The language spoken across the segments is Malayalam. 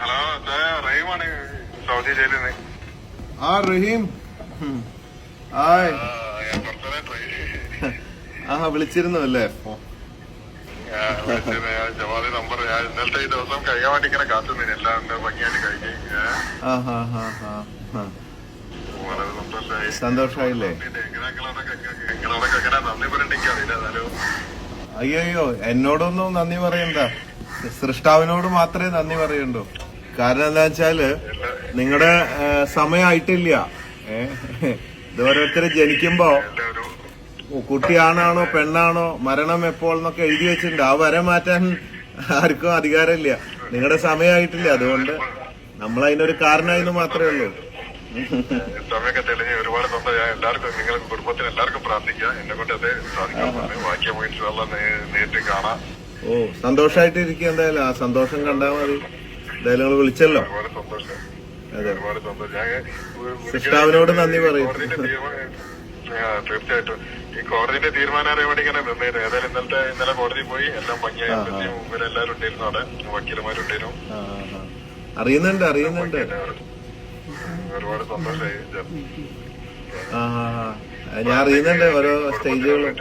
ഹലോ റഹീമാണ് സൗദി ജയിലിൽ നിന്ന് ആ റഹീം. ഹായ്. ആ വിളിച്ചിരുന്നു അല്ലേ? ജവാദി നമ്പർ ഞാൻ ഇന്നലത്തെ ഈ ദിവസം കഴിയാൻ വേണ്ടി ഇങ്ങനെ കാത്തുനിന്നു എല്ലാം ഭംഗിയായിട്ട് അയ്യോ എന്നോടൊന്നും നന്ദി പറയണ്ട. സൃഷ്ടാവിനോട് മാത്രമേ നന്ദി പറയണ്ടൂ. കാരണം എന്താ വെച്ചാൽ നിങ്ങളുടെ സമയമായിട്ടില്ല ഏ ഇത് ഓരോരുത്തര് ജനിക്കുമ്പോ കുട്ടിയാണാണോ പെണ്ണാണോ മരണം എപ്പോൾ എന്നൊക്കെ എഴുതി വെച്ചിട്ടുണ്ട്. ആ വരെ മാറ്റാൻ ആർക്കും അധികാരമില്ല. നിങ്ങളുടെ സമയമായിട്ടില്ല അതുകൊണ്ട് നമ്മൾ അതിനൊരു കാരണമായിരുന്നു മാത്രമേ ഉള്ളൂ. സമയമൊക്കെ തെളിഞ്ഞ് ഒരുപാട് നമ്മൾ ഞാൻ എല്ലാവർക്കും നിങ്ങൾക്ക് കുടുംബത്തിന് എല്ലാവർക്കും പ്രാർത്ഥിക്കാം. എന്നെ കൊണ്ട് അത് സാധിക്കാൻ ബാക്കി നമുക്ക് നേരിട്ട് കാണാം. ഓ സന്തോഷമായിട്ട് ഇരിക്കുക എന്തായാലും. ആ സന്തോഷം കണ്ടാൽ മതി. എന്തായാലും നിങ്ങൾ വിളിച്ചല്ലോ. അതെ. സിസ്റ്റാവിനോട് നന്ദി പറയും. കോടതിയുടെ തീരുമാനം- ആ, തീർച്ചയായിട്ടും. ഈ കോടതിന്റെ തീരുമാനം അറിയാൻ വേണ്ടി ഇങ്ങനെ നിന്നേരും ഏതായാലും ഇന്നലത്തെ ഇന്നലെ കോടതി പോയി. എല്ലാം ഭംഗിയായി. ഉണ്ടായിരുന്നു അവിടെ. വക്കീലന്മാരുണ്ടായിരുന്നു. അറിയുന്നുണ്ട് അറിയുന്നുണ്ട്. ഒരുപാട് സന്തോഷമായി. ഞാൻ അറിയുന്നുണ്ട് ഓരോ സ്റ്റേജുകളും.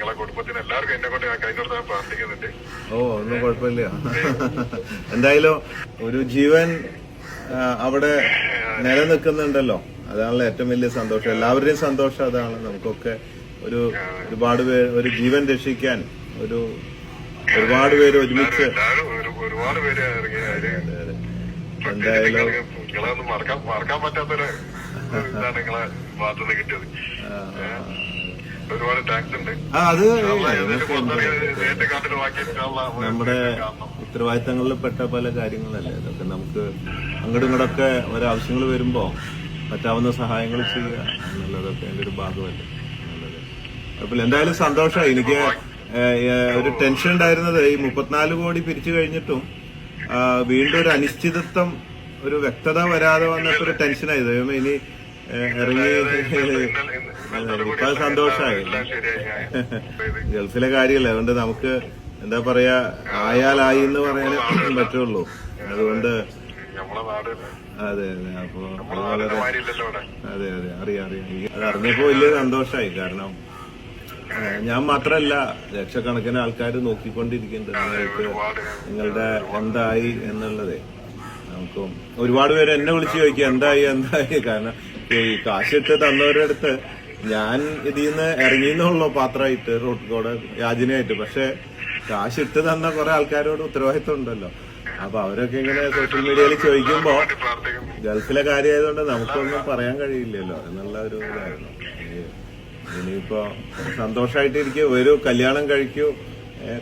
നിങ്ങളെ കുടുംബത്തിന് എല്ലാവർക്കും എന്നെ കൊണ്ട് കഴിഞ്ഞ പ്രാർത്ഥിക്കുന്നുണ്ട്. ഓ ഒന്നും കുഴപ്പമില്ല. എന്തായാലും ഒരു ജീവൻ അവിടെ നിലനിൽക്കുന്നുണ്ടല്ലോ. അതാണല്ലോ ഏറ്റവും വലിയ സന്തോഷം. എല്ലാവരുടെയും സന്തോഷം അതാണ്. നമുക്കൊക്കെ ഒരു ഒരുപാട് പേര് ഒരു ജീവൻ രക്ഷിക്കാൻ ഒരു ഒരുപാട് പേര് ഒരുമിച്ച് ഒരുപാട് പേര് എന്തായാലും മറക്കാൻ പറ്റാത്തൊരു ഇതാണ് നിങ്ങളെ ഭാഗത്തുനിന്ന് കിട്ടിയത്. ഒരുപാട് ഉണ്ട്. അത് നമ്മുടെ ഉത്തരവാദിത്തങ്ങളിൽ പെട്ട പല കാര്യങ്ങളല്ലേ? ഇതൊക്കെ നമുക്ക് അങ്ങോട്ടും ഇങ്ങോട്ടൊക്കെ ഒരാവശ്യങ്ങൾ വരുമ്പോ പറ്റാവുന്ന സഹായങ്ങൾ ചെയ്യുക എന്നുള്ളതൊക്കെ എന്റെ ഒരു ഭാഗമല്ലേ? കുഴപ്പമില്ല എന്തായാലും സന്തോഷമായി. എനിക്ക് ഒരു ടെൻഷൻ ഉണ്ടായിരുന്നത് ഈ മുപ്പത്തിനാല് കോടി പിരിച്ചു കഴിഞ്ഞിട്ടും വീണ്ടും ഒരു അനിശ്ചിതത്വം ഒരു വ്യക്തത വരാതെ വന്നിട്ടൊരു ഒരു ടെൻഷനായി. ദൈവം ഇനി ഇപ്പൊ സന്തോഷമായി ഗൾഫിലെ കാര്യമല്ലേ അതുകൊണ്ട് നമുക്ക് എന്താ പറയാ ആയാലായി എന്ന് പറയാനേ പറ്റുള്ളൂ. അതുകൊണ്ട് അതെ അതെ അപ്പൊ അതെ അതെ അറിയാം അറിയാം. അത് അറിഞ്ഞപ്പോ വലിയ സന്തോഷമായി കാരണം ഞാൻ മാത്രല്ല ലക്ഷക്കണക്കിന് ആൾക്കാർ നോക്കിക്കൊണ്ടിരിക്കുന്നുണ്ട് നിങ്ങൾക്ക് നിങ്ങളുടെ എന്തായി എന്നുള്ളതേ. നമുക്ക് ഒരുപാട് പേര് എന്നെ വിളിച്ച് ചോദിക്കുക എന്തായി എന്തായി? കാരണം ഈ കാശിട്ട് തന്നവരുടെ അടുത്ത് ഞാൻ ഇതിൽ നിന്ന് ഇറങ്ങിയെന്നുള്ളൂ പാത്രമായിട്ട് റോട്ട് കൂടെ യാചനയായിട്ട്. പക്ഷെ കാശിട്ട് തന്ന കുറെ ആൾക്കാരോട് ഉത്തരവാദിത്വം ഉണ്ടല്ലോ. അപ്പൊ അവരൊക്കെ ഇങ്ങനെ സോഷ്യൽ മീഡിയയിൽ ചോദിക്കുമ്പോ ഗൾഫിലെ കാര്യമായതുകൊണ്ട് നമുക്കൊന്നും പറയാൻ കഴിയില്ലല്ലോ. എന്നുള്ള ഒരു ഇതായിരുന്നു. ഇനി- ഇനിയിപ്പോ സന്തോഷമായിട്ടിരിക്കും ഒരു കല്യാണം കഴിക്കൂ.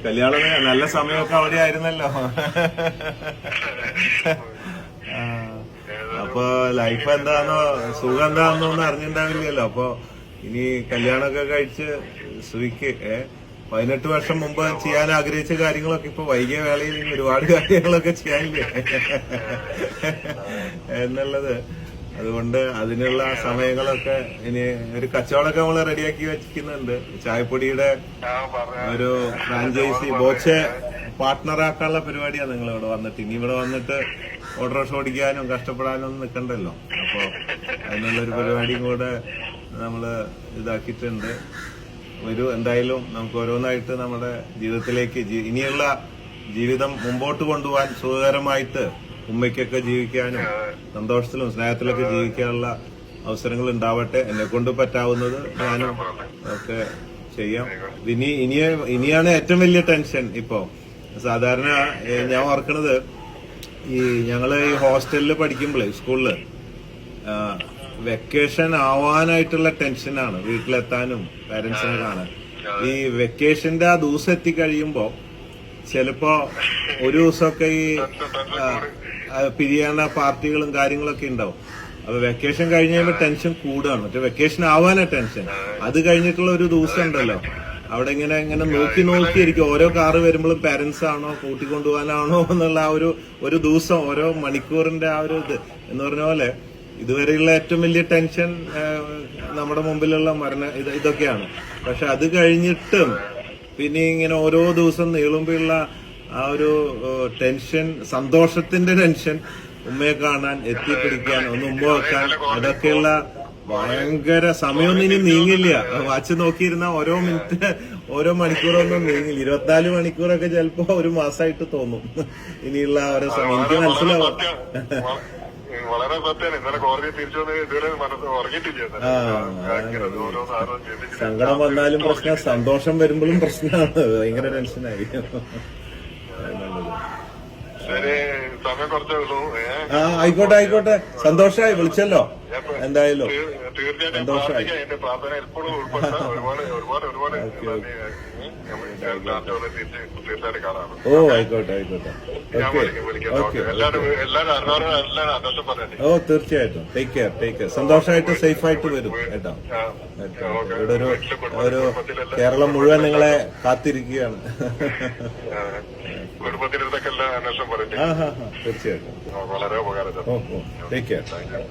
കല്യാണം നല്ല സമയമൊക്കെ അവിടെ ആയിരുന്നല്ലോ. അപ്പൊ ലൈഫ് എന്താണോ സുഖം എന്താണെന്നോ ഒന്നും അറിഞ്ഞിട്ടുണ്ടാവില്ലല്ലോ അപ്പൊ ഇനി കല്യാണമൊക്കെ കഴിച്ച് സുഖിക്ക് ഏഹ് പതിനെട്ട് വർഷം മുമ്പ് ചെയ്യാൻ ആഗ്രഹിച്ച കാര്യങ്ങളൊക്കെ ഇപ്പൊ വൈകിയ വേളയിൽ ഇനി ഒരുപാട് കാര്യങ്ങളൊക്കെ ചെയ്യാനില്ലേ? എന്നുള്ളത്. അതുകൊണ്ട് അതിനുള്ള സമയങ്ങളൊക്കെ ഇനി ഒരു കച്ചവടമൊക്കെ നമ്മൾ റെഡിയാക്കി വെച്ചിരിക്കുന്നുണ്ട്. ചായപ്പൊടിയുടെ ഒരു ഫ്രാഞ്ചൈസി ബോച്ചെ പാർട്ട്ണറാക്കാനുള്ള പരിപാടിയാണ് നിങ്ങൾ ഇവിടെ വന്നിട്ട്. ഇനി ഇവിടെ വന്നിട്ട് ഓട്ടോറിക്ഷ ഓടിക്കാനും കഷ്ടപ്പെടാനും നിൽക്കണ്ടല്ലോ അപ്പൊ അതിനുള്ളൊരു പരിപാടിയും കൂടെ നമ്മൾ ഇതാക്കിയിട്ടുണ്ട്. ഒരു എന്തായാലും നമുക്ക് ഓരോന്നായിട്ട് നമ്മുടെ ജീവിതത്തിലേക്ക് ഇനിയുള്ള ജീവിതം മുമ്പോട്ട് കൊണ്ടുപോകാൻ സുഖകരമായിട്ട് ഉമ്മയ്ക്കൊക്കെ ജീവിക്കാനും സന്തോഷത്തിലും സ്നേഹത്തിലൊക്കെ ജീവിക്കാനുള്ള അവസരങ്ങൾ ഉണ്ടാവട്ടെ. എന്നെ കൊണ്ട് പറ്റാവുന്നത് ഞാനും ഒക്കെ ചെയ്യാം. ഇനി ഇനിയാണ് ഏറ്റവും വലിയ ടെൻഷൻ ഇപ്പോ. സാധാരണ ഞാൻ ഓർക്കണത് ഈ ഞങ്ങൾ ഈ ഹോസ്റ്റലിൽ പഠിക്കുമ്പോഴേ സ്കൂളിൽ വെക്കേഷൻ ആവാനായിട്ടുള്ള ടെൻഷനാണ് വീട്ടിലെത്താനും പാരന്റ്സിനെ കാണാൻ. ഈ വെക്കേഷന്റെ ആ ദിവസം എത്തിക്കഴിയുമ്പോ ചിലപ്പോ ഒരു ദിവസമൊക്കെ ഈ ആ, പാർട്ടികളും കാര്യങ്ങളൊക്കെ ഉണ്ടാവും. അപ്പൊ വെക്കേഷൻ കഴിഞ്ഞ് ടെൻഷൻ കൂടുകയാണ്. മറ്റേ വെക്കേഷൻ ആവാനാ ടെൻഷൻ അത് കഴിഞ്ഞിട്ടുള്ള ഒരു ദിവസം ഉണ്ടല്ലോ. അവിടെ ഇങ്ങനെ ഇങ്ങനെ നോക്കി നോക്കി നോക്കിയിരിക്കും ഓരോ കാറ് വരുമ്പോഴും പാരന്റ്സ് ആണോ കൂട്ടിക്കൊണ്ടുപോകാനാണോ എന്നുള്ള ആ ഒരു ഒരു ദിവസം ഓരോ മണിക്കൂറിന്റെ ആ ഒരു ഇത്. എന്ന് പറഞ്ഞ പോലെ ഇതുവരെയുള്ള ഏറ്റവും വലിയ ടെൻഷൻ നമ്മുടെ മുമ്പിലുള്ള മരണ ഇത് ഇതൊക്കെയാണ്. പക്ഷെ അത് കഴിഞ്ഞിട്ടും പിന്നെ ഇങ്ങനെ ഓരോ ദിവസം നീളുമ്പോഴുള്ള ആ ഒരു ടെൻഷൻ സന്തോഷത്തിന്റെ ടെൻഷൻ ഉമ്മയെ കാണാൻ എത്തിപ്പിടിക്കാൻ ഒന്ന് ഉമ്മ വെക്കാൻ അതൊക്കെയുള്ള ഭയങ്കര സമയമൊന്നും ഇനി നീങ്ങില്ല. വാച്ച് നോക്കിയിരുന്ന ഓരോ മിനിറ്റ് ഓരോ മണിക്കൂറൊന്നും നീങ്ങില്ല. ഇരുപത്തിനാല് മണിക്കൂറൊക്കെ ചിലപ്പോ ഒരു മാസമായിട്ട് തോന്നും. ഇനിയുള്ള ഓരോ സമയം. എനിക്ക് മനസ്സിലാവും. വളരെ സത്യമാണ് ഇന്നലെ കോടതി തിരിച്ചു വന്ന് ഇതുവരെ മനസ്സ് ഉറങ്ങിയിട്ടില്ല സങ്കടം വന്നാലും പ്രശ്ന സന്തോഷം വരുമ്പോഴും പ്രശ്നമാണ്. ഭയങ്കര ടെൻഷനായിരിക്കും ശരി സമയം കുറച്ചേ ഉള്ളൂ. ഏഹ് ആ ആയിക്കോട്ടെ ആയിക്കോട്ടെ. സന്തോഷമായി വിളിച്ചല്ലോ. എന്തായാലും സന്തോഷമായി. ഓ ആയിക്കോട്ടെ ആയിക്കോട്ടെ. ഓ തീർച്ചയായിട്ടും. ടേക്ക് കെയർ ടേക്ക് കെയർ സന്തോഷമായിട്ട് സേഫ് ആയിട്ട് വരും കേട്ടോ. ഇവിടെ ഒരു ഒരു കേരളം മുഴുവൻ നിങ്ങളെ കാത്തിരിക്കുകയാണ്. തീർച്ചയായിട്ടും. Take care thank you